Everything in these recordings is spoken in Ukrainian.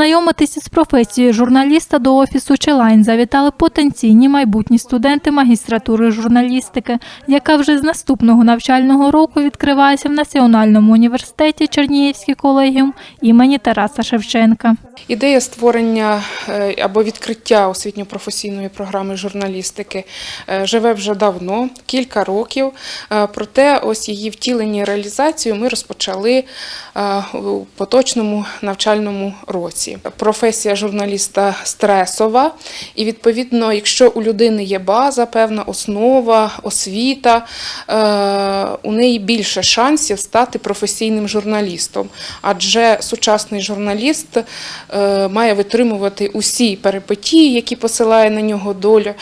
Познайомитися з професією журналіста до офісу Челайн завітали потенційні майбутні студенти магістратури журналістики, яка вже з наступного навчального року відкривається в Національному університеті Чернігівський колегіум імені Тараса Шевченка. Ідея створення е, або відкриття освітньо-професійної програми журналістики е, живе вже давно, кілька років. Е, Проте ось її втілення і реалізацію ми розпочали у поточному навчальному році. Професія журналіста стресова, і відповідно, якщо у людини є база, певна основа, освіта, е, у неї більше шансів стати професійним журналістом. Адже сучасний журналіст е, має витримувати усі перипетії, які посилає на нього доля,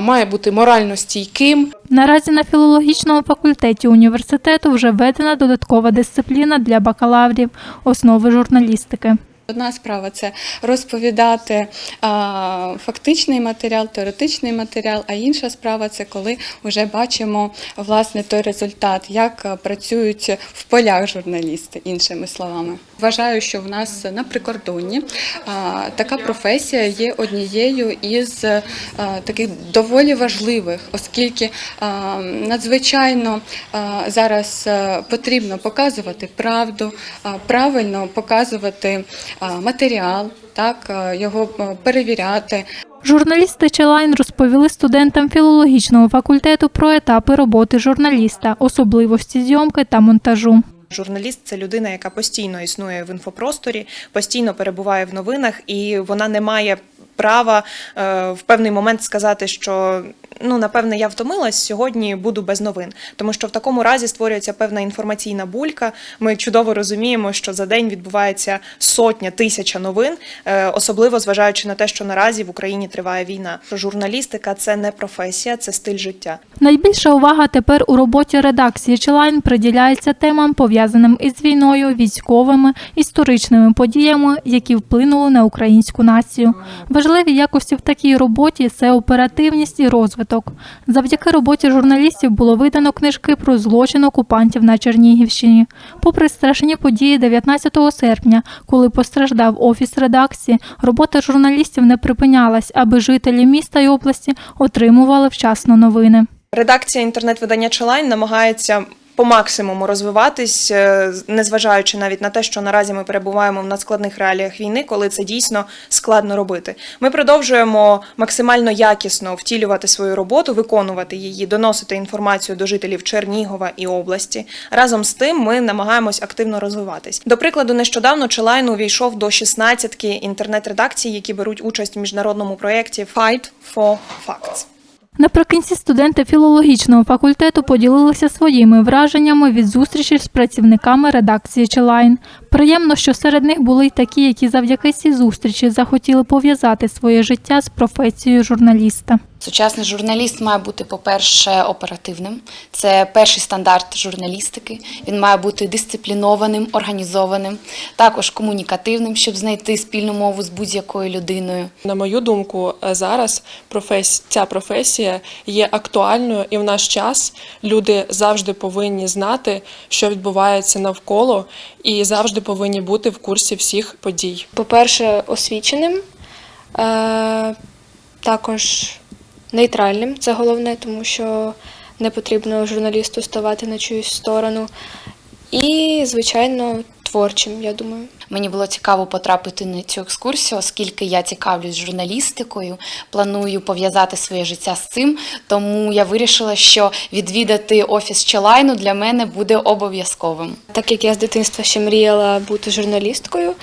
має бути морально стійким, Наразі на філологічному факультеті університету вже введена додаткова дисципліна для бакалаврів основи журналістики. Одна справа це розповідати а, фактичний матеріал, теоретичний матеріал, а інша справа це коли вже бачимо власне той результат, як а, працюють в полях журналісти, іншими словами. Вважаю, що в нас на прикордонні а, така професія є однією із а, таких доволі важливих, оскільки а, надзвичайно а, зараз потрібно показувати правду, а, правильно показувати матеріал, так його перевіряти. Журналісти Челайн розповіли студентам філологічного факультету про етапи роботи журналіста, особливості зйомки та монтажу. Журналіст це людина, яка постійно існує в інфопросторі, постійно перебуває в новинах, і вона не має права е, в певний момент сказати, що ну напевне я втомилась, сьогодні буду без новин. Тому що в такому разі створюється певна інформаційна булька. Ми чудово розуміємо, що за день відбувається сотня тисяча новин, е, особливо зважаючи на те, що наразі в Україні триває війна. Журналістика це не професія, це стиль життя. Найбільша увага тепер у роботі редакції Челайн приділяється темам, пов'язаним із війною, військовими, історичними подіями, які вплинули на українську націю. Важливі якості в такій роботі це оперативність і розвиток. Завдяки роботі журналістів було видано книжки про злочин окупантів на Чернігівщині. Попри страшні події 19 серпня, коли постраждав офіс редакції, робота журналістів не припинялась, аби жителі міста і області отримували вчасно новини. Редакція інтернет-видання Челайн намагається по максимуму розвиватись, е, незважаючи навіть на те, що наразі ми перебуваємо в надскладних реаліях війни, коли це дійсно складно робити. Ми продовжуємо максимально якісно втілювати свою роботу, виконувати її, доносити інформацію до жителів Чернігова і області. Разом з тим, ми намагаємось активно розвиватись. До прикладу, нещодавно Челайн увійшов до 16 інтернет-редакцій, які беруть участь в міжнародному проєкті Fight for Facts. Наприкінці студенти філологічного факультету поділилися своїми враженнями від зустрічі з працівниками редакції Челайн. Приємно, що серед них були й такі, які завдяки цій зустрічі захотіли пов'язати своє життя з професією журналіста. Сучасний журналіст має бути, по-перше, оперативним. Це перший стандарт журналістики. Він має бути дисциплінованим, організованим, також комунікативним, щоб знайти спільну мову з будь-якою людиною. На мою думку, е, зараз профес... ця професія є актуальною, і в наш час люди завжди повинні знати, що відбувається навколо, і завжди повинні бути в курсі всіх подій. по-перше, освіченим, е, також нейтральним, це головне, тому що не потрібно журналісту ставати на чиюсь сторону. І, звичайно, творчим, я думаю. Мені було цікаво потрапити на цю екскурсію, оскільки я цікавлюсь журналістикою, планую пов'язати своє життя з цим. Тому я вирішила, що відвідати офіс Челайну для мене буде обов'язковим. Так як я з дитинства ще мріяла бути журналісткою,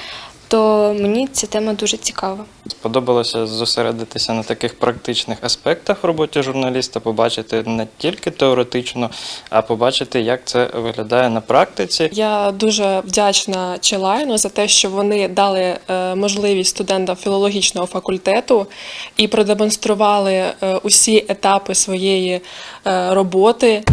то мені ця тема дуже цікава. Сподобалося зосередитися на таких практичних аспектах в роботі журналіста, побачити не тільки теоретично, а побачити, як це виглядає на практиці. Я дуже вдячна Челайну за те, що вони дали е, можливість студентам філологічного факультету і продемонстрували е, усі етапи своєї е, роботи.